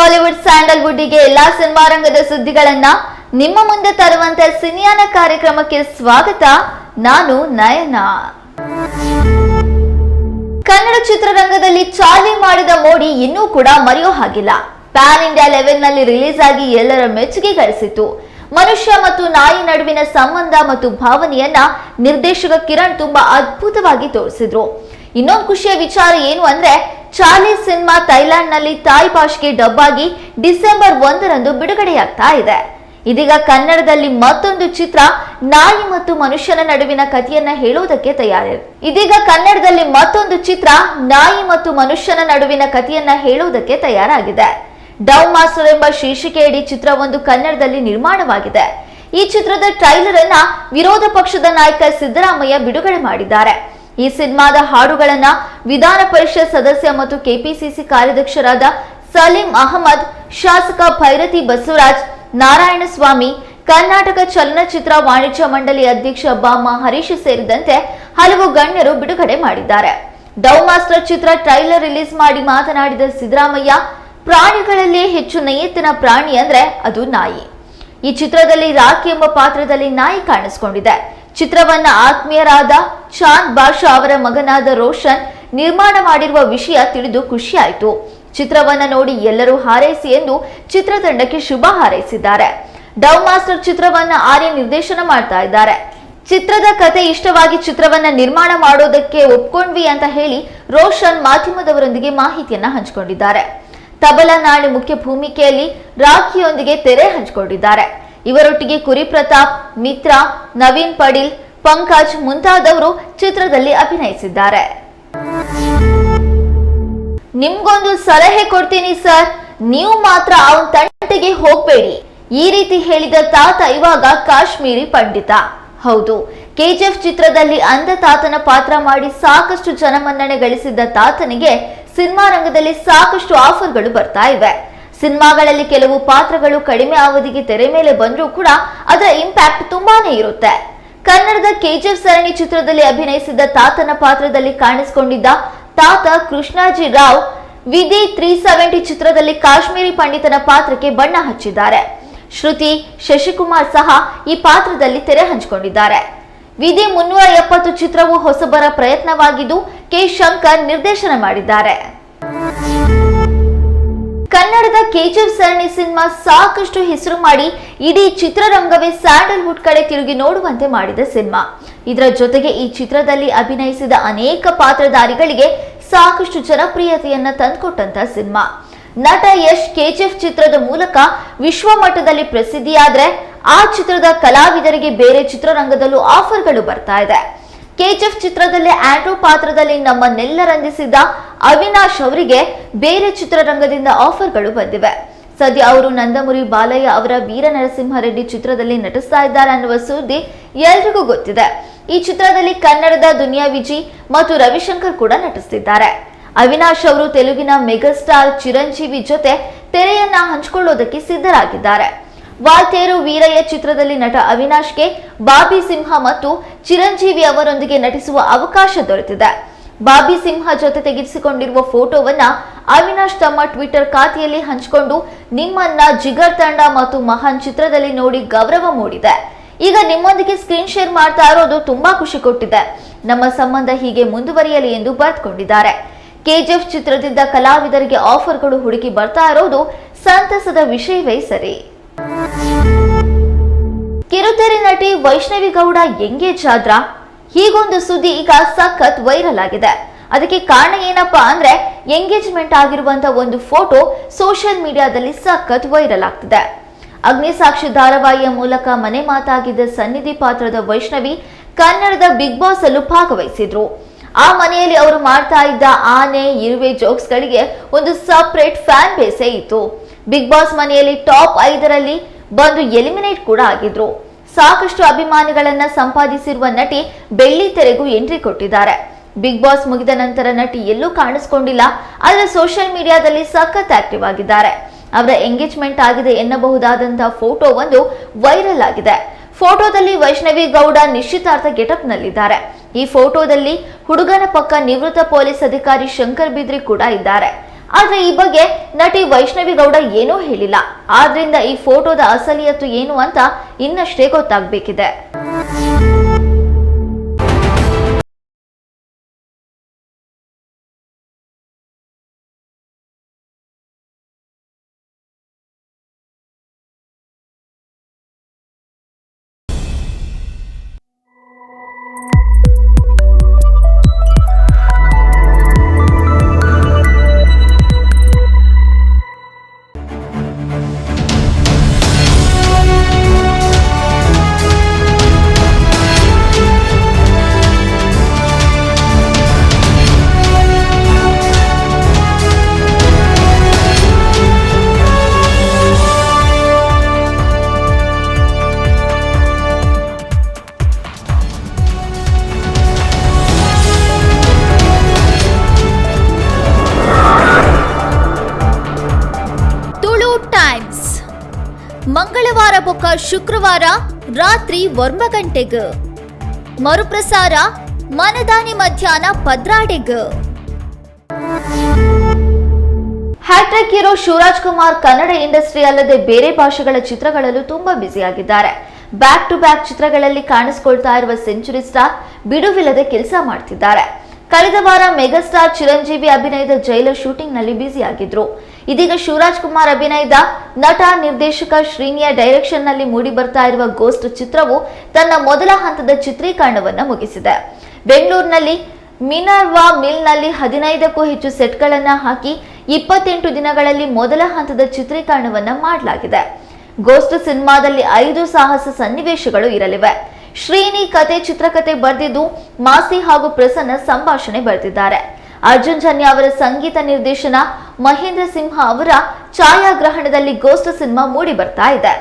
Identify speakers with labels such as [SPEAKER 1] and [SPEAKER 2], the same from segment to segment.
[SPEAKER 1] Bollywood ಸ್ಯಾಂಡಲ್ವುಡ್ಗೆ ಎಲ್ಲಾ cinema ರಂಗದ ಸುದ್ದಿಗಳನ್ನ ನಿಮ್ಮ ಮುಂದೆ ತರುವಂತ ಸಿನಿಯಾನ ಕಾರ್ಯಕ್ರಮಕ್ಕೆ ಸ್ವಾಗತ. ನಾನು ನಯನ. ಕನ್ನಡ ಚಿತ್ರರಂಗದಲ್ಲಿ ಚಾಲಿ ಮಾಡಿದ ಮೋಡಿ ಇನ್ನೂ ಕೂಡ ಮರೆಯೋ ಹಾಗಿಲ್ಲ. ಪ್ಯಾನ್ ಇಂಡಿಯಾ ಲೆವೆಲ್ನಲ್ಲಿ ರಿಲೀಸ್ ಆಗಿ ಎಲ್ಲರ ಮೆಚ್ಚುಗೆ ಗಳಿಸಿತು ಮನುಷ್ಯ ಮತ್ತು ನಾಯಿ ನಡುವಿನ ಸಂಬಂಧ ಮತ್ತು ಭಾವನೆಯನ್ನ ನಿರ್ದೇಶಕ ಕಿರಣ್ ತುಂಬಾ ಅದ್ಭುತವಾಗಿ ತೋರಿಸಿದ್ರು. ಇನ್ನೊಂದು ಖುಷಿಯ ವಿಚಾರ ಏನು ಅಂದ್ರೆ ಚಾಲಿ ಸಿನಿಮಾ ಥೈಲ್ಯಾಂಡ್ನಲ್ಲಿ ತಾಯಿ ಭಾಷೆಗೆ ಡಬ್ ಆಗಿ ಡಿಸೆಂಬರ್ ಒಂದರಂದು ಬಿಡುಗಡೆಯಾಗ್ತಾ ಇದೆ. ಇದೀಗ ಕನ್ನಡದಲ್ಲಿ ಮತ್ತೊಂದು ಚಿತ್ರ, ನಾಯಿ ಮತ್ತು ಮನುಷ್ಯನ ನಡುವಿನ ಕಥೆಯನ್ನ ಹೇಳುವುದಕ್ಕೆ ತಯಾರಿದೆ ಇದೀಗ ಕನ್ನಡದಲ್ಲಿ ಮತ್ತೊಂದು ಚಿತ್ರ, ನಾಯಿ ಮತ್ತು ಮನುಷ್ಯನ ನಡುವಿನ ಕಥೆಯನ್ನ ಹೇಳುವುದಕ್ಕೆ ತಯಾರಾಗಿದೆ. ಡವ್ ಮಾಸ್ಟರ್ ಎಂಬ ಶೀರ್ಷಿಕೆಯಡಿ ಚಿತ್ರವೊಂದು ಕನ್ನಡದಲ್ಲಿ ನಿರ್ಮಾಣವಾಗಿದೆ. ಈ ಚಿತ್ರದ ಟ್ರೈಲರ್ ಅನ್ನ ವಿರೋಧ ಪಕ್ಷದ ನಾಯಕ ಸಿದ್ದರಾಮಯ್ಯ ಬಿಡುಗಡೆ ಮಾಡಿದ್ದಾರೆ. ಈ ಸಿನಿಮಾದ ಹಾಡುಗಳನ್ನ ವಿಧಾನ ಪರಿಷತ್ ಸದಸ್ಯ ಮತ್ತು ಕೆಪಿಸಿಸಿ ಕಾರ್ಯಾಧ್ಯಕ್ಷರಾದ ಸಲೀಂ ಅಹಮದ್, ಶಾಸಕ ಭೈರತಿ ಬಸವರಾಜ್ ನಾರಾಯಣಸ್ವಾಮಿ ಕರ್ನಾಟಕ ಚಲನಚಿತ್ರ ವಾಣಿಜ್ಯ ಮಂಡಳಿ ಅಧ್ಯಕ್ಷ ಬಾಮ ಹರೀಶ್ ಸೇರಿದಂತೆ ಹಲವು ಗಣ್ಯರು ಬಿಡುಗಡೆ ಮಾಡಿದ್ದಾರೆ. ಡೌ ಮಾಸ್ಟರ್ ಚಿತ್ರ ಟ್ರೈಲರ್ ರಿಲೀಸ್ ಮಾಡಿ ಮಾತನಾಡಿದ ಸಿದ್ದರಾಮಯ್ಯ, ಪ್ರಾಣಿಗಳಲ್ಲಿ ಹೆಚ್ಚು ನಯತ್ತಿನ ಪ್ರಾಣಿ ಅಂದ್ರೆ ಅದು ನಾಯಿ. ಈ ಚಿತ್ರದಲ್ಲಿ ರಾಖಿ ಎಂಬ ಪಾತ್ರದಲ್ಲಿ ನಾಯಿ ಕಾಣಿಸಿಕೊಂಡಿದೆ. ಚಿತ್ರವನ್ನ ಆತ್ಮೀಯರಾದ ಚಾಂದ್ ಬಾಷಾ ಅವರ ಮಗನಾದ ರೋಷನ್ ನಿರ್ಮಾಣ ಮಾಡಿರುವ ವಿಷಯ ತಿಳಿದು ಖುಷಿಯಾಯಿತು. ಚಿತ್ರವನ್ನ ನೋಡಿ ಎಲ್ಲರೂ ಹಾರೈಸಿ ಎಂದು ಚಿತ್ರತಂಡಕ್ಕೆ ಶುಭ ಹಾರೈಸಿದ್ದಾರೆ. ಡವ್ ಮಾಸ್ಟರ್ ಚಿತ್ರವನ್ನ ಆರ್ಯ ನಿರ್ದೇಶನ ಮಾಡ್ತಾ ಇದ್ದಾರೆ. ಚಿತ್ರದ ಕತೆ ಇಷ್ಟವಾಗಿ ಚಿತ್ರವನ್ನ ನಿರ್ಮಾಣ ಮಾಡೋದಕ್ಕೆ ಒಪ್ಕೊಂಡ್ವಿ ಅಂತ ಹೇಳಿ ರೋಷನ್ ಮಾಧ್ಯಮದವರೊಂದಿಗೆ ಮಾಹಿತಿಯನ್ನ ಹಂಚಿಕೊಂಡಿದ್ದಾರೆ. ತಬಲಾ ನಾಳೆ ಮುಖ್ಯ ಭೂಮಿಕೆಯಲ್ಲಿ ರಾಖಿಯೊಂದಿಗೆ ತೆರೆ ಹಂಚಿಕೊಂಡಿದ್ದಾರೆ. ಇವರೊಟ್ಟಿಗೆ ಕುರಿ ಪ್ರತಾಪ್ ಮಿತ್ರ, ನವೀನ್ ಪಡೀಲ್ ಪಂಕಜ್ ಮುಂತಾದವರು ಚಿತ್ರದಲ್ಲಿ ಅಭಿನಯಿಸಿದ್ದಾರೆ. ನಿಮ್ಗೊಂದು ಸಲಹೆ ಕೊಡ್ತೀನಿ ಸರ್. ನೀವು ಮಾತ್ರ ಅವನ ತಂಟೆಗೆ ಹೋಗ್ಬೇಡಿ. ಈ ರೀತಿ ಹೇಳಿದ ತಾತ ಇವಾಗ ಕಾಶ್ಮೀರಿ ಪಂಡಿತ. ಹೌದು, ಕೆಜಿಎಫ್ ಚಿತ್ರದಲ್ಲಿ ಅಂಧ ತಾತನ ಪಾತ್ರ ಮಾಡಿ ಸಾಕಷ್ಟು ಜನಮನ್ನಣೆ ಗಳಿಸಿದ್ದ ತಾತನಿಗೆ ಸಿನಿಮಾ ರಂಗದಲ್ಲಿ ಸಾಕಷ್ಟು ಆಫರ್ಗಳು ಬರ್ತಾ ಇವೆ. ಸಿನಿಮಾಗಳಲ್ಲಿ ಕೆಲವು ಪಾತ್ರಗಳು ಕಡಿಮೆ ಅವಧಿಗೆ ತೆರೆ ಮೇಲೆ ಬಂದರೂ ಕೂಡ ಅದರ ಇಂಪ್ಯಾಕ್ಟ್ ತುಂಬಾನೇ ಇರುತ್ತೆ. ಕನ್ನಡದ ಕೆಜಿಎಫ್ ಸರಣಿ ಚಿತ್ರದಲ್ಲಿ ಅಭಿನಯಿಸಿದ್ದ ತಾತನ ಪಾತ್ರದಲ್ಲಿ ಕಾಣಿಸಿಕೊಂಡಿದ್ದ ತಾತ ಕೃಷ್ಣಾಜಿ ರಾವ್, ವಿಧಿ ತ್ರೀ ಸೆವೆಂಟಿ ಚಿತ್ರದಲ್ಲಿ ಕಾಶ್ಮೀರಿ ಪಂಡಿತನ ಪಾತ್ರಕ್ಕೆ ಬಣ್ಣ ಹಚ್ಚಿದ್ದಾರೆ. ಶ್ರುತಿ, ಶಶಿಕುಮಾರ್ ಸಹ ಈ ಪಾತ್ರದಲ್ಲಿ ತೆರೆ ಹಂಚಿಕೊಂಡಿದ್ದಾರೆ. ವಿಧಿ ಮುನ್ನೂರ ಎಪ್ಪತ್ತು ಚಿತ್ರವು ಹೊಸಬರ ಪ್ರಯತ್ನವಾಗಿದ್ದು ಕೆ. ಶಂಕರ್ ನಿರ್ದೇಶನ ಮಾಡಿದ್ದಾರೆ. ಕನ್ನಡದ ಕೆಜಿಎಫ್ ಸರಣಿ ಸಿನಿಮಾ ಸಾಕಷ್ಟು ಹೆಸರು ಮಾಡಿ ಇಡೀ ಚಿತ್ರರಂಗವೇ ಸ್ಯಾಂಡಲ್ವುಡ್ ಕಡೆ ತಿರುಗಿ ನೋಡುವಂತೆ ಮಾಡಿದ ಸಿನಿಮಾ. ಇದರ ಜೊತೆಗೆ ಈ ಚಿತ್ರದಲ್ಲಿ ಅಭಿನಯಿಸಿದ ಅನೇಕ ಪಾತ್ರಧಾರಿಗಳಿಗೆ ಸಾಕಷ್ಟು ಜನಪ್ರಿಯತೆಯನ್ನ ತಂದುಕೊಟ್ಟಂತ ಸಿನಿಮಾ. ನಟ ಯಶ್ ಕೆಜಿಎಫ್ ಚಿತ್ರದ ಮೂಲಕ ವಿಶ್ವ ಮಟ್ಟದಲ್ಲಿ ಪ್ರಸಿದ್ಧಿಯಾದ್ರೆ ಆ ಚಿತ್ರದ ಕಲಾವಿದರಿಗೆ ಬೇರೆ ಚಿತ್ರರಂಗದಲ್ಲೂ ಆಫರ್ಗಳು ಬರ್ತಾ ಇದೆ. ಕೆಜಿಎಫ್ ಚಿತ್ರದಲ್ಲಿ ಆಂಡ್ರೂ ಪಾತ್ರದಲ್ಲಿ ನಮ್ಮನ್ನೆಲ್ಲರಂಜಿಸಿದ್ದ ಅವಿನಾಶ್ ಅವರಿಗೆ ಬೇರೆ ಚಿತ್ರರಂಗದಿಂದ ಆಫರ್ಗಳು ಬಂದಿವೆ. ಸದ್ಯ ಅವರು ನಂದಮುರಿ ಬಾಲಯ್ಯ ಅವರ ವೀರ ನರಸಿಂಹರೆಡ್ಡಿ ಚಿತ್ರದಲ್ಲಿ ನಟಿಸ್ತಾ ಇದ್ದಾರೆ ಅನ್ನುವ ಸುದ್ದಿ ಎಲ್ರಿಗೂ ಗೊತ್ತಿದೆ. ಈ ಚಿತ್ರದಲ್ಲಿ ಕನ್ನಡದ ದುನಿಯಾ ವಿಜಿ ಮತ್ತು ರವಿಶಂಕರ್ ಕೂಡ ನಟಿಸ್ತಿದ್ದಾರೆ. ಅವಿನಾಶ್ ಅವರು ತೆಲುಗಿನ ಮೆಗಾಸ್ಟಾರ್ ಚಿರಂಜೀವಿ ಜೊತೆ ತೆರೆಯನ್ನ ಹಂಚಿಕೊಳ್ಳೋದಕ್ಕೆ ಸಿದ್ಧರಾಗಿದ್ದಾರೆ. ವಾಲ್ತೇರು ವೀರಯ್ಯ ಚಿತ್ರದಲ್ಲಿ ನಟ ಅವಿನಾಶ್ಗೆ ಬಾಬಿ ಸಿಂಹ ಮತ್ತು ಚಿರಂಜೀವಿ ಅವರೊಂದಿಗೆ ನಟಿಸುವ ಅವಕಾಶ ದೊರೆತಿದೆ. ಬಾಬಿ ಸಿಂಹ ಜೊತೆ ತೆಗೆಸಿಕೊಂಡಿರುವ ಫೋಟೋವನ್ನ ಅವಿನಾಶ್ ತಮ್ಮ ಟ್ವಿಟರ್ ಖಾತೆಯಲ್ಲಿ ಹಂಚಿಕೊಂಡು ನಿಮ್ಮನ್ನ ಜಿಗರ್ ತಂಡ ಮತ್ತು ಮಹಾನ್ ಚಿತ್ರದಲ್ಲಿ ನೋಡಿ ಗೌರವ ಮೂಡಿದೆ. ಈಗ ನಿಮ್ಮೊಂದಿಗೆ ಸ್ಕ್ರೀನ್ ಶೇರ್ ಮಾಡ್ತಾ ಇರೋದು ತುಂಬಾ ಖುಷಿ ಕೊಟ್ಟಿದೆ. ನಮ್ಮ ಸಂಬಂಧ ಹೀಗೆ ಮುಂದುವರಿಯಲಿ ಎಂದು ಬರೆದುಕೊಂಡಿದ್ದಾರೆ. ಕೆಜಿಎಫ್ ಚಿತ್ರದಿಂದ ಕಲಾವಿದರಿಗೆ ಆಫರ್ಗಳು ಹುಡುಕಿ ಬರ್ತಾ ಇರೋದು ಸಂತಸದ ವಿಷಯವೇ ಸರಿ. ಕಿರುತೆರೆ ನಟಿ ವೈಷ್ಣವಿ ಗೌಡ ಎಂಗೇಜ್ ಆದ್ರ ಹೀಗೊಂದು ಸುದ್ದಿ ಈಗ ಸಖತ್ ವೈರಲ್ ಆಗಿದೆ. ಅದಕ್ಕೆ ಕಾರಣ ಏನಪ್ಪಾ ಅಂದ್ರೆ ಎಂಗೇಜ್ಮೆಂಟ್ ಆಗಿರುವಂತ ಒಂದು ಫೋಟೋ ಸೋಷಿಯಲ್ ಮೀಡಿಯಾದಲ್ಲಿ ಸಖತ್ ವೈರಲ್ ಆಗ್ತಿದೆ. ಅಗ್ನಿಸಾಕ್ಷಿ ಧಾರಾವಾಹಿಯ ಮೂಲಕ ಮನೆ ಮಾತಾಗಿದ್ದ ಸನ್ನಿಧಿ ಪಾತ್ರದ ವೈಷ್ಣವಿ ಕನ್ನಡದ ಬಿಗ್ ಬಾಸ್ ಅಲ್ಲೂ ಭಾಗವಹಿಸಿದ್ರು. ಆ ಮನೆಯಲ್ಲಿ ಅವರು ಮಾಡ್ತಾ ಇದ್ದ ಆನೆ, ಇರುವೆ ಜೋಕ್ಸ್ ಗಳಿಗೆ ಒಂದು ಸಪರೇಟ್ ಫ್ಯಾನ್ ಬೇಸೇ ಇತ್ತು. ಬಿಗ್ ಬಾಸ್ ಮನೆಯಲ್ಲಿ ಟಾಪ್ ಐದರಲ್ಲಿ ಬಂದು ಎಲಿಮಿನೇಟ್ ಕೂಡ ಆಗಿದ್ರು. ಸಾಕಷ್ಟು ಅಭಿಮಾನಿಗಳನ್ನ ಸಂಪಾದಿಸಿರುವ ನಟಿ ಬೆಳ್ಳಿ ತೆರೆಗೂ ಎಂಟ್ರಿ ಕೊಟ್ಟಿದ್ದಾರೆ. ಬಿಗ್ ಬಾಸ್ ಮುಗಿದ ನಂತರ ನಟಿ ಎಲ್ಲೂ ಕಾಣಿಸ್ಕೊಂಡಿಲ್ಲ. ಆದರೆ ಸೋಷಿಯಲ್ ಮೀಡಿಯಾದಲ್ಲಿ ಸಖತ್ ಆಕ್ಟಿವ್ ಆಗಿದ್ದಾರೆ. ಅವರ ಎಂಗೇಜ್ಮೆಂಟ್ ಆಗಿದೆ ಎನ್ನಬಹುದಾದಂತಹ ಫೋಟೋ ಒಂದು ವೈರಲ್ ಆಗಿದೆ. ಫೋಟೋದಲ್ಲಿ ವೈಷ್ಣವಿ ಗೌಡ ನಿಶ್ಚಿತಾರ್ಥ ಗೆಟಪ್ ನಲ್ಲಿದ್ದಾರೆ ಈ ಫೋಟೋದಲ್ಲಿ ಹುಡುಗನ ಪಕ್ಕ ನಿವೃತ್ತ ಪೊಲೀಸ್ ಅಧಿಕಾರಿ ಶಂಕರ್ ಬಿದ್ರಿ ಕೂಡ ಇದ್ದಾರೆ. ಆದ್ರೆ ಈ ಬಗ್ಗೆ ನಟಿ ವೈಷ್ಣವಿ ಗೌಡ ಏನೂ ಹೇಳಿಲ್ಲ. ಆದ್ರಿಂದ ಈ ಫೋಟೋದ ಅಸಲಿಯತ್ತು ಏನು ಅಂತ ಇನ್ನಷ್ಟೇ ಗೊತ್ತಾಗ್ಬೇಕಿದೆ. ಮಂಗಳವಾರ ಶುಕ್ರವಾರ ರಾತ್ರಿ ಒಂಬ ಗಂಟೆಗ. ಮರುಪ್ರಸಾರ, ಮನದಾನಿ ಮಧ್ಯಾಹ್ನ ಪದ್ರಾಡೆಗ hat-trick hero Shivaraj Kumar Kannada industry ಅಲ್ಲದೆ ಬೇರೆ ಭಾಷೆಗಳ ಚಿತ್ರಗಳಲ್ಲೂ ತುಂಬಾ ಬ್ಯುಸಿಯಾಗಿದ್ದಾರೆ. ಬ್ಯಾಕ್ ಟು ಬ್ಯಾಕ್ ಚಿತ್ರಗಳಲ್ಲಿ ಕಾಣಿಸಿಕೊಳ್ತಾ ಇರುವ ಸೆಂಚುರಿ ಸ್ಟಾರ್ ಬಿಡುವಿಲ್ಲದೆ ಕೆಲಸ ಮಾಡ್ತಿದ್ದಾರೆ. ಕಳೆದ ವಾರ ಮೆಗಾಸ್ಟಾರ್ ಚಿರಂಜೀವಿ ಅಭಿನಯದ ಜೈಲರ್ ಶೂಟಿಂಗ್ನಲ್ಲಿ ಬ್ಯುಸಿಯಾಗಿದ್ರು. ಇದೀಗ ಶಿವರಾಜ್ ಕುಮಾರ್ ಅಭಿನಯದ ನಟ ನಿರ್ದೇಶಕ ಶ್ರೀನಿಯ ಡೈರೆಕ್ಷನ್ನಲ್ಲಿ ಮೂಡಿ ಬರ್ತಾ ಇರುವ ಗೋಸ್ಟ್ ಚಿತ್ರವು ತನ್ನ ಮೊದಲ ಹಂತದ ಚಿತ್ರೀಕರಣವನ್ನು ಮುಗಿಸಿದೆ. ಬೆಂಗಳೂರಿನಲ್ಲಿ ಮಿನರ್ವಾ ಮಿಲ್ನಲ್ಲಿ ಹದಿನೈದಕ್ಕೂ ಹೆಚ್ಚು ಸೆಟ್ಗಳನ್ನು ಹಾಕಿ ಇಪ್ಪತ್ತೆಂಟು ದಿನಗಳಲ್ಲಿ ಮೊದಲ ಹಂತದ ಚಿತ್ರೀಕರಣವನ್ನ ಮಾಡಲಾಗಿದೆ. ಗೋಸ್ಟ್ ಸಿನಿಮಾದಲ್ಲಿ ಐದು ಸಾಹಸ ಸನ್ನಿವೇಶಗಳು ಇರಲಿವೆ. ಶ್ರೀನಿ ಕತೆ ಚಿತ್ರಕತೆ ಬರೆದಿದ್ದು ಮಾಸಿ ಹಾಗೂ ಪ್ರಸನ್ನ ಸಂಭಾಷಣೆ ಬರೆದಿದ್ದಾರೆ. ಅರ್ಜುನ್ ಜನ್ಯ ಅವರ ಸಂಗೀತ ನಿರ್ದೇಶನ ಮಹೇಂದ್ರ ಸಿಂಹ ಅವರ ಛಾಯಾಗ್ರಹಣದಲ್ಲಿ ಗೋಸ್ಟ್ ಸಿನಿಮಾ ಮೂಡಿ ಬರ್ತಾ ಇದೆ.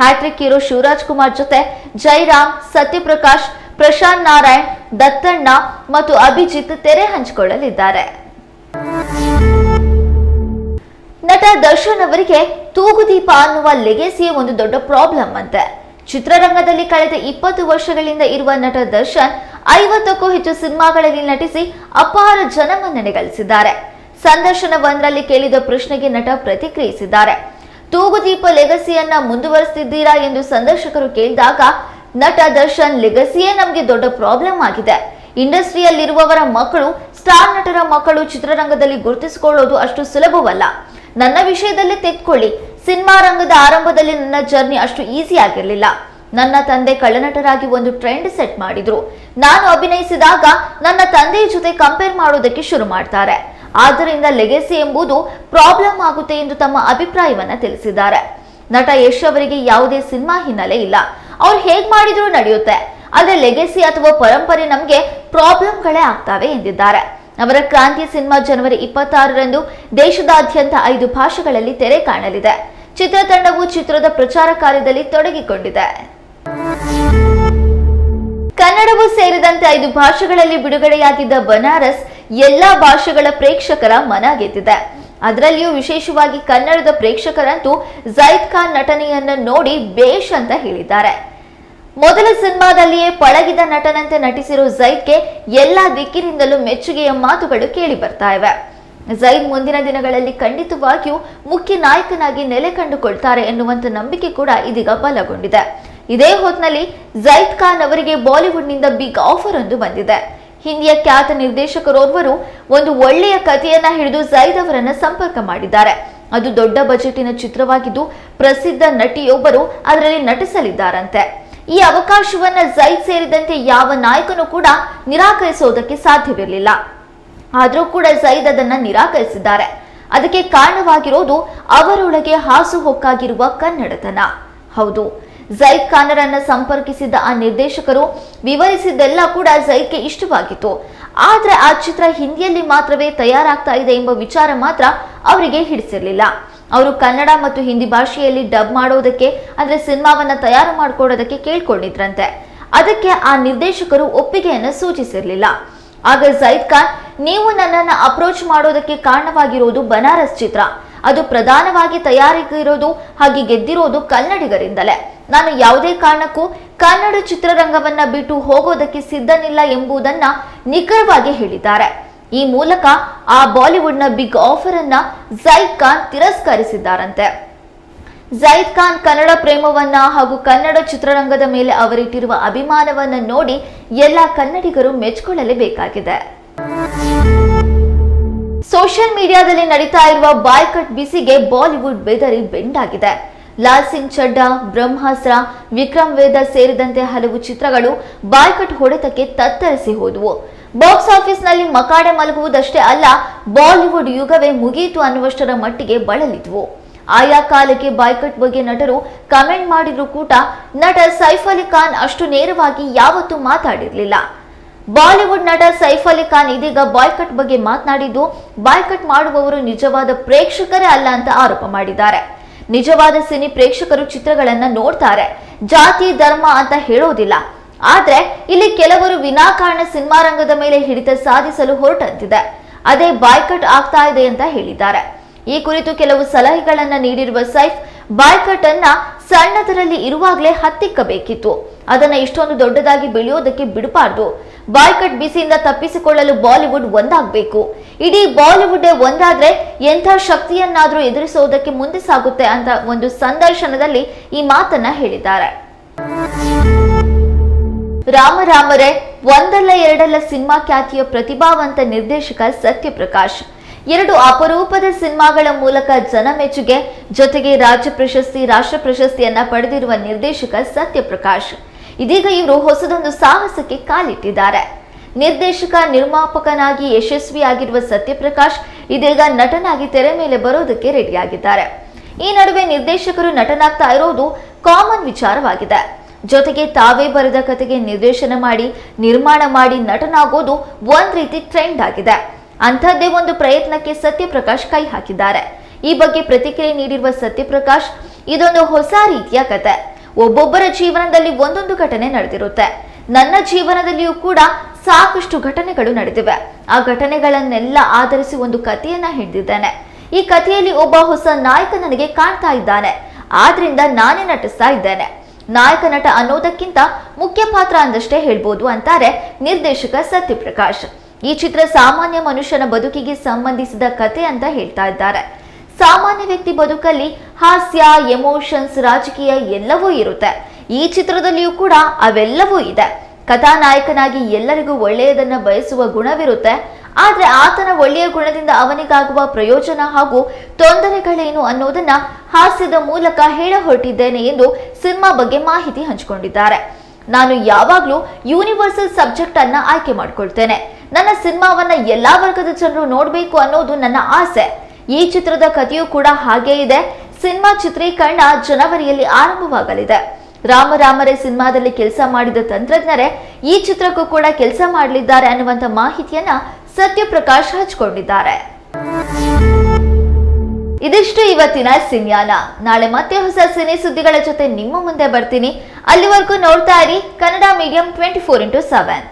[SPEAKER 1] ಹ್ಯಾಟ್ರಿಕ್ ಹೀರೋ ಶಿವರಾಜ್ ಕುಮಾರ್ ಜೊತೆ ಜೈರಾಮ್, ಸತ್ಯಪ್ರಕಾಶ್, ಪ್ರಶಾಂತ್ ನಾರಾಯಣ್, ದತ್ತಣ್ಣ ಮತ್ತು ಅಭಿಜಿತ್ ತೆರೆ ಹಂಚಿಕೊಳ್ಳಲಿದ್ದಾರೆ. ನಟ ದರ್ಶನ್ ಅವರಿಗೆ ತೂಗುದೀಪ ಅನ್ನುವ ಲೆಗೆಸಿಯೇ ಒಂದು ದೊಡ್ಡ ಪ್ರಾಬ್ಲಮ್ ಅಂತೆ. ಚಿತ್ರರಂಗದಲ್ಲಿ ಕಳೆದ ಇಪ್ಪತ್ತು ವರ್ಷಗಳಿಂದ ಇರುವ ನಟ ದರ್ಶನ್ ಐವತ್ತಕ್ಕೂ ಹೆಚ್ಚು ಸಿನಿಮಾಗಳಲ್ಲಿ ನಟಿಸಿ ಅಪಾರ ಜನಮನ್ನಣೆ ಗಳಿಸಿದ್ದಾರೆ ಸಂದರ್ಶನವೊಂದರಲ್ಲಿ ಕೇಳಿದ ಪ್ರಶ್ನೆಗೆ ನಟ ಪ್ರತಿಕ್ರಿಯಿಸಿದ್ದಾರೆ. ತೂಗುದೀಪ ಲೆಗಸಿಯನ್ನ ಮುಂದುವರಿಸುತ್ತಿದ್ದೀರಾ ಎಂದು ಸಂದರ್ಶಕರು ಕೇಳಿದಾಗ, ನಟ ದರ್ಶನ್ ಲೆಗಸಿಯೇ ನಮಗೆ ದೊಡ್ಡ ಪ್ರಾಬ್ಲಮ್ ಆಗಿದೆ. ಇಂಡಸ್ಟ್ರಿಯಲ್ಲಿರುವವರ ಮಕ್ಕಳು, ಸ್ಟಾರ್ ನಟರ ಮಕ್ಕಳು ಚಿತ್ರರಂಗದಲ್ಲಿ ಗುರುತಿಸಿಕೊಳ್ಳೋದು ಅಷ್ಟು ಸುಲಭವಲ್ಲ. ನನ್ನ ವಿಷಯದಲ್ಲಿ ತೆಗೆದುಕೊಳ್ಳಿ ಸಿನಿಮಾ ರಂಗದ ಆರಂಭದಲ್ಲಿ ನನ್ನ ಜರ್ನಿ ಅಷ್ಟು ಈಸಿ ಆಗಿರಲಿಲ್ಲ. ನನ್ನ ತಂದೆ ಕಳ್ಳನಟರಾಗಿ ಒಂದು ಟ್ರೆಂಡ್ ಸೆಟ್ ಮಾಡಿದ್ರು. ನಾನು ಅಭಿನಯಿಸಿದಾಗ ನನ್ನ ತಂದೆಯ ಜೊತೆ ಕಂಪೇರ್ ಮಾಡೋದಕ್ಕೆ ಶುರು ಮಾಡ್ತಾರೆ. ಆದ್ದರಿಂದ ಲೆಗೆಸಿ ಎಂಬುದು ಪ್ರಾಬ್ಲಮ್ ಆಗುತ್ತೆ ಎಂದು ತಮ್ಮ ಅಭಿಪ್ರಾಯವನ್ನ ತಿಳಿಸಿದ್ದಾರೆ. ನಟ ಯಶ್ ಅವರಿಗೆ ಯಾವುದೇ ಸಿನಿಮಾ ಹಿನ್ನೆಲೆ ಇಲ್ಲ. ಅವ್ರು ಹೇಗ್ ಮಾಡಿದ್ರು ನಡೆಯುತ್ತೆ. ಆದ್ರೆ ಲೆಗೆಸಿ ಅಥವಾ ಪರಂಪರೆ ನಮಗೆ ಪ್ರಾಬ್ಲಮ್ಗಳೇ ಆಗ್ತಾವೆ ಎಂದಿದ್ದಾರೆ. ಅವರ ಕ್ರಾಂತಿ ಸಿನಿಮಾ ಜನವರಿ ಇಪ್ಪತ್ತಾರರಂದು ದೇಶದಾದ್ಯಂತ ಐದು ಭಾಷೆಗಳಲ್ಲಿ ತೆರೆ ಕಾಣಲಿದೆ. ಚಿತ್ರತಂಡವು ಚಿತ್ರದ ಪ್ರಚಾರ ಕಾರ್ಯದಲ್ಲಿ ತೊಡಗಿಕೊಂಡಿದೆ. ಕನ್ನಡವೂ ಸೇರಿದಂತೆ ಐದು ಭಾಷೆಗಳಲ್ಲಿ ಬಿಡುಗಡೆಯಾಗಿದ್ದ ಬನಾರಸ್ ಎಲ್ಲಾ ಭಾಷೆಗಳ ಪ್ರೇಕ್ಷಕರ ಮನ ಗೆದ್ದಿದೆ. ಅದರಲ್ಲಿಯೂ ವಿಶೇಷವಾಗಿ ಕನ್ನಡದ ಪ್ರೇಕ್ಷಕರಂತೂ ಜೈದ್ ಖಾನ್ ನಟನೆಯನ್ನ ನೋಡಿ ಬೇಷ್ ಅಂತ ಹೇಳಿದ್ದಾರೆ. ಮೊದಲ ಸಿನಿಮಾದಲ್ಲಿಯೇ ಪಳಗಿದ ನಟನಂತೆ ನಟಿಸಿರೋ ಜೈದ್ಗೆ ಎಲ್ಲಾ ದಿಕ್ಕಿನಿಂದಲೂ ಮೆಚ್ಚುಗೆಯ ಮಾತುಗಳು ಕೇಳಿ ಬರ್ತಾ ಇವೆ. ಜೈದ್ ಮುಂದಿನ ದಿನಗಳಲ್ಲಿ ಖಂಡಿತವಾಗಿಯೂ ಮುಖ್ಯ ನಾಯಕನಾಗಿ ನೆಲೆ ಕಂಡುಕೊಳ್ತಾರೆ ಎನ್ನುವಂತ ನಂಬಿಕೆ ಕೂಡ ಇದೀಗ ಬಲಗೊಂಡಿದೆ. ಇದೇ ಹೊತ್ತಿನಲ್ಲಿ ಜೈದ್ ಖಾನ್ ಅವರಿಗೆ ಬಾಲಿವುಡ್ನಿಂದ ಬಿಗ್ ಆಫರ್ ಒಂದು ಬಂದಿದೆ. ಹಿಂದಿಯ ಖ್ಯಾತ ನಿರ್ದೇಶಕರೋರ್ವರು ಒಂದು ಒಳ್ಳೆಯ ಕಥೆಯನ್ನ ಹಿಡಿದು ಜೈದ್ ಅವರನ್ನ ಸಂಪರ್ಕ ಮಾಡಿದ್ದಾರೆ. ಅದು ದೊಡ್ಡ ಬಜೆಟಿನ ಚಿತ್ರವಾಗಿದ್ದು ಪ್ರಸಿದ್ಧ ನಟಿಯೊಬ್ಬರು ಅದರಲ್ಲಿ ನಟಿಸಲಿದ್ದಾರಂತೆ. ಈ ಅವಕಾಶವನ್ನ ಜೈದ್ ಸೇರಿದಂತೆ ಯಾವ ನಾಯಕನು ಕೂಡ ನಿರಾಕರಿಸೋದಕ್ಕೆ ಸಾಧ್ಯವಿರಲಿಲ್ಲ. ಆದರೂ ಕೂಡ ಜೈದ್ ಅದನ್ನ ನಿರಾಕರಿಸಿದ್ದಾರೆ. ಅದಕ್ಕೆ ಕಾರಣವಾಗಿರೋದು ಅವರೊಳಗೆ ಹಾಸುಹೊಕ್ಕಾಗಿರುವ ಕನ್ನಡತನ. ಹೌದು ಜೈದ್ ಖಾನರನ್ನ ಸಂಪರ್ಕಿಸಿದ್ದ ಆ ನಿರ್ದೇಶಕರು ವಿವರಿಸಿದ್ದೆಲ್ಲ ಕೂಡ ಜೈದ್ಗೆ ಇಷ್ಟವಾಗಿತ್ತು. ಆದ್ರೆ ಆ ಚಿತ್ರ ಹಿಂದಿಯಲ್ಲಿ ಮಾತ್ರವೇ ತಯಾರಾಗ್ತಾ ಇದೆ ಎಂಬ ವಿಚಾರ ಮಾತ್ರ ಅವರಿಗೆ ಹಿಡಿಸಿರ್ಲಿಲ್ಲ. ಅವರು ಕನ್ನಡ ಮತ್ತು ಹಿಂದಿ ಭಾಷೆಯಲ್ಲಿ ಡಬ್ ಮಾಡೋದಕ್ಕೆ, ಅಂದ್ರೆ ಸಿನಿಮಾವನ್ನ ತಯಾರು ಮಾಡ್ಕೊಡೋದಕ್ಕೆ ಕೇಳ್ಕೊಂಡಿದ್ರಂತೆ. ಅದಕ್ಕೆ ಆ ನಿರ್ದೇಶಕರು ಒಪ್ಪಿಗೆಯನ್ನು ಸೂಚಿಸಿರ್ಲಿಲ್ಲ. ಆಗ ಜೈದ್ ಖಾನ್, ನೀವು ನನ್ನನ್ನು ಅಪ್ರೋಚ್ ಮಾಡೋದಕ್ಕೆ ಕಾರಣವಾಗಿರೋದು ಬನಾರಸ್ ಚಿತ್ರ. ಅದು ಪ್ರಧಾನವಾಗಿ ತಯಾರಿಗಿರೋದು ಹಾಗೆ ಗೆದ್ದಿರೋದು ಕನ್ನಡಿಗರಿಂದಲೇ. ನಾನು ಯಾವುದೇ ಕಾರಣಕ್ಕೂ ಕನ್ನಡ ಚಿತ್ರರಂಗವನ್ನ ಬಿಟ್ಟು ಹೋಗೋದಕ್ಕೆ ಸಿದ್ಧನಿಲ್ಲ ಎಂಬುದನ್ನ ನಿಖರವಾಗಿ ಹೇಳಿದ್ದಾರೆ. ಈ ಮೂಲಕ ಆ ಬಾಲಿವುಡ್ನ ಬಿಗ್ ಆಫರ್ ಅನ್ನ ಜೈದ್ ಖಾನ್ ತಿರಸ್ಕರಿಸಿದ್ದಾರಂತೆ. ಜೈದ್ ಖಾನ್ ಕನ್ನಡ ಪ್ರೇಮವನ್ನ ಹಾಗೂ ಕನ್ನಡ ಚಿತ್ರರಂಗದ ಮೇಲೆ ಅವರಿಟ್ಟಿರುವ ಅಭಿಮಾನವನ್ನ ನೋಡಿ ಎಲ್ಲ ಕನ್ನಡಿಗರು ಮೆಚ್ಚಿಕೊಳ್ಳಲೇಬೇಕಾಗಿದೆ ಸೋಷಿಯಲ್ ಮೀಡಿಯಾದಲ್ಲಿ ನಡೀತಾ ಇರುವ ಬಾಯ್ಕಟ್ ಬಿಸಿಗೆ ಬಾಲಿವುಡ್ ಬೆದರಿ ಬೆಂಡಾಗಿದೆ. ಲಾಲ್ ಸಿಂಗ್ ಚಡ್ಡಾ ಬ್ರಹ್ಮಾಸ್ತ್ರ ವಿಕ್ರಮ್ ವೇದ ಸೇರಿದಂತೆ ಹಲವು ಚಿತ್ರಗಳು ಬಾಯ್ಕಟ್ ಹೊಡೆತಕ್ಕೆ ತತ್ತರಿಸಿ ಹೋದವು. ಬಾಕ್ಸ್ ಆಫೀಸ್ನಲ್ಲಿ ಮಕಾಡೆ ಮಲಗುವುದಷ್ಟೇ ಅಲ್ಲ, ಬಾಲಿವುಡ್ ಯುಗವೇ ಮುಗಿಯಿತು ಅನ್ನುವಷ್ಟರ ಮಟ್ಟಿಗೆ ಬಳಲಿದ್ವು. ಆಯಾ ಕಾಲಕ್ಕೆ ಬಾಯ್ಕಟ್ ಬಗ್ಗೆ ನಟರು ಕಮೆಂಟ್ ಮಾಡಿದ್ರು ಕೂಡ ನಟ ಸೈಫ್ ಅಲಿ ಖಾನ್ ಅಷ್ಟು ನೇರವಾಗಿ ಯಾವತ್ತೂ ಮಾತಾಡಿರಲಿಲ್ಲ. ಬಾಲಿವುಡ್ ನಟ ಸೈಫ್ ಅಲಿ ಖಾನ್ ಇದೀಗ ಬಾಯ್ಕಟ್ ಬಗ್ಗೆ ಮಾತನಾಡಿದ್ದು, ಬಾಯ್ಕಟ್ ಮಾಡುವವರು ನಿಜವಾದ ಪ್ರೇಕ್ಷಕರೇ ಅಲ್ಲ ಅಂತ ಆರೋಪ ಮಾಡಿದ್ದಾರೆ. ನಿಜವಾದ ಸಿನಿ ಪ್ರೇಕ್ಷಕರು ಚಿತ್ರಗಳನ್ನ ನೋಡ್ತಾರೆ. ಜಾತಿ, ಧರ್ಮ ಅಂತ ಹೇಳೋದಿಲ್ಲ. ಆದ್ರೆ, ಇಲ್ಲಿ ಕೆಲವರು ವಿನಾಕಾರಣ ಸಿನಿಮಾ ರಂಗದ ಮೇಲೆ ಹಿಡಿತ ಸಾಧಿಸಲು ಹೊರಟಂತಿದೆ. ಅದೇ ಬಾಯ್ಕಟ್ ಆಗ್ತಾ ಇದೆ ಅಂತ ಹೇಳಿದ್ದಾರೆ. ಈ ಕುರಿತು ಕೆಲವು ಸಲಹೆಗಳನ್ನ ನೀಡಿರುವ ಸೈಫ್ ಬಾಯ್ಕಟ್ ಅನ್ನ ಸಣ್ಣದರಲ್ಲಿ ಇರುವಾಗಲೇ ಹತ್ತಿಕ್ಕಬೇಕಿತ್ತು. ಅದನ್ನ ಇಷ್ಟೊಂದು ದೊಡ್ಡದಾಗಿ ಬೆಳೆಯೋದಕ್ಕೆ ಬಿಡಬಾರ್ದು. ಬಾಯ್ಕಟ್ ಬಿಸಿಯಿಂದ ತಪ್ಪಿಸಿಕೊಳ್ಳಲು ಬಾಲಿವುಡ್ ಒಂದಾಗಬೇಕು. ಇಡೀ ಬಾಲಿವುಡ್ ಒಂದಾದ್ರೆ ಎಂಥ ಶಕ್ತಿಯನ್ನಾದರೂ ಎದುರಿಸುವುದಕ್ಕೆ ಮುಂದೆ ಸಾಗುತ್ತೆ ಅಂತ ಒಂದು ಸಂದರ್ಶನದಲ್ಲಿ ಈ ಮಾತನ್ನ ಹೇಳಿದ್ದಾರೆ. ರಾಮ ರಾಮರೇ, ಒಂದಲ್ಲ ಎರಡಲ್ಲ ಸಿನಿಮಾ ಖ್ಯಾತಿಯ ಪ್ರತಿಭಾವಂತ ನಿರ್ದೇಶಕ ಸತ್ಯಪ್ರಕಾಶ್. ಎರಡು ಅಪರೂಪದ ಸಿನಿಮಾಗಳ ಮೂಲಕ ಜನ ಮೆಚ್ಚುಗೆ, ಜೊತೆಗೆ ರಾಜ್ಯ ಪ್ರಶಸ್ತಿ, ರಾಷ್ಟ್ರ ಪ್ರಶಸ್ತಿಯನ್ನ ಪಡೆದಿರುವ ನಿರ್ದೇಶಕ ಸತ್ಯಪ್ರಕಾಶ್. ಇದೀಗ ಇವರು ಹೊಸದೊಂದು ಸಾಹಸಕ್ಕೆ ಕಾಲಿಟ್ಟಿದ್ದಾರೆ. ನಿರ್ದೇಶಕ, ನಿರ್ಮಾಪಕನಾಗಿ ಯಶಸ್ವಿಯಾಗಿರುವ ಸತ್ಯಪ್ರಕಾಶ್ ಇದೀಗ ನಟನಾಗಿ ತೆರೆ ಮೇಲೆ ಬರೋದಕ್ಕೆ ರೆಡಿಯಾಗಿದ್ದಾರೆ. ಈ ನಡುವೆ ನಿರ್ದೇಶಕರು ನಟನಾಗ್ತಾ ಇರೋದು ಕಾಮನ್ ವಿಚಾರವಾಗಿದೆ. ಜೊತೆಗೆ ತಾವೇ ಬರೆದ ಕತೆಗೆ ನಿರ್ದೇಶನ ಮಾಡಿ, ನಿರ್ಮಾಣ ಮಾಡಿ ನಟನಾಗೋದು ಒಂದ್ ರೀತಿ ಟ್ರೆಂಡ್ ಆಗಿದೆ. ಅಂಥದ್ದೇ ಒಂದು ಪ್ರಯತ್ನಕ್ಕೆ ಸತ್ಯಪ್ರಕಾಶ್ ಕೈ ಹಾಕಿದ್ದಾರೆ. ಈ ಬಗ್ಗೆ ಪ್ರತಿಕ್ರಿಯೆ ನೀಡಿರುವ ಸತ್ಯಪ್ರಕಾಶ್, ಇದೊಂದು ಹೊಸ ರೀತಿಯ ಕತೆ. ಒಬ್ಬೊಬ್ಬರ ಜೀವನದಲ್ಲಿ ಒಂದೊಂದು ಘಟನೆ ನಡೆದಿರುತ್ತೆ. ನನ್ನ ಜೀವನದಲ್ಲಿಯೂ ಕೂಡ ಸಾಕಷ್ಟು ಘಟನೆಗಳು ನಡೆದಿವೆ. ಆ ಘಟನೆಗಳನ್ನೆಲ್ಲ ಆಧರಿಸಿ ಒಂದು ಕಥೆಯನ್ನ ಹಿಡಿದಿದ್ದೇನೆ ಈ ಕಥೆಯಲ್ಲಿ ಒಬ್ಬ ಹೊಸ ನಾಯಕ ನನಗೆ ಕಾಣ್ತಾ ಇದ್ದಾನೆ. ಆದ್ರಿಂದ ನಾನೇ ನಟಿಸ್ತಾ ಇದ್ದೇನೆ. ನಾಯಕ ನಟ ಅನ್ನೋದಕ್ಕಿಂತ ಮುಖ್ಯ ಪಾತ್ರ ಅಂದಷ್ಟೇ ಹೇಳ್ಬೋದು ಅಂತಾರೆ ನಿರ್ದೇಶಕ ಸತ್ಯಪ್ರಕಾಶ್. ಈ ಚಿತ್ರ ಸಾಮಾನ್ಯ ಮನುಷ್ಯನ ಬದುಕಿಗೆ ಸಂಬಂಧಿಸಿದ ಕತೆ ಅಂತ ಹೇಳ್ತಾ ಇದ್ದಾರೆ. ಸಾಮಾನ್ಯ ವ್ಯಕ್ತಿ ಬದುಕಲ್ಲಿ ಹಾಸ್ಯ ಎಮೋಷನ್ಸ್ ರಾಜಕೀಯ ಎಲ್ಲವೂ ಇರುತ್ತೆ. ಈ ಚಿತ್ರದಲ್ಲಿಯೂ ಕೂಡ ಅವೆಲ್ಲವೂ ಇದೆ. ಕಥಾನಾಯಕನಾಗಿ ಎಲ್ಲರಿಗೂ ಒಳ್ಳೆಯದನ್ನ ಬಯಸುವ ಗುಣವಿರುತ್ತೆ. ಆದ್ರೆ ಆತನ ಒಳ್ಳೆಯ ಗುಣದಿಂದ ಅವನಿಗಾಗುವ ಪ್ರಯೋಜನ ಹಾಗೂ ತೊಂದರೆಗಳೇನು ಅನ್ನೋದನ್ನ ಹಾಸ್ಯದ ಮೂಲಕ ಹೇಳ ಹೊರಟಿದ್ದೇನೆ ಎಂದು ಸಿನಿಮಾ ಬಗ್ಗೆ ಮಾಹಿತಿ ಹಂಚಿಕೊಂಡಿದ್ದಾರೆ. ನಾನು ಯಾವಾಗ್ಲೂ ಯೂನಿವರ್ಸಲ್ ಸಬ್ಜೆಕ್ಟ್ ಅನ್ನ ಆಯ್ಕೆ ಮಾಡ್ಕೊಳ್ತೇನೆ. ನನ್ನ ಸಿನಿಮಾವನ್ನ ಎಲ್ಲಾ ವರ್ಗದ ಜನರು ನೋಡ್ಬೇಕು ಅನ್ನೋದು ನನ್ನ ಆಸೆ. ಈ ಚಿತ್ರದ ಕಥೆಯೂ ಕೂಡ ಹಾಗೇ ಇದೆ. ಸಿನಿಮಾ ಚಿತ್ರೀಕರಣ ಜನವರಿಯಲ್ಲಿ ಆರಂಭವಾಗಲಿದೆ. ರಾಮ ರಾಮರೇ ಸಿನಿಮಾದಲ್ಲಿ ಕೆಲಸ ಮಾಡಿದ ತಂತ್ರಜ್ಞರೇ ಈ ಚಿತ್ರಕ್ಕೂ ಕೂಡ ಕೆಲಸ ಮಾಡಲಿದ್ದಾರೆ ಅನ್ನುವಂತ ಮಾಹಿತಿಯನ್ನ ಸತ್ಯಪ್ರಕಾಶ್ ಹಂಚಿಕೊಂಡಿದ್ದಾರೆ. ಇದಿಷ್ಟು ಇವತ್ತಿನ ಸಿನಿಯಾನ. ನಾಳೆ ಮತ್ತೆ ಹೊಸ ಸಿನಿ ಸುದ್ದಿಗಳ ಜೊತೆ ನಿಮ್ಮ ಮುಂದೆ ಬರ್ತೀನಿ. ಅಲ್ಲಿವರೆಗೂ ನೋಡ್ತಾ ಇರಿ Kannada medium twenty four into seven.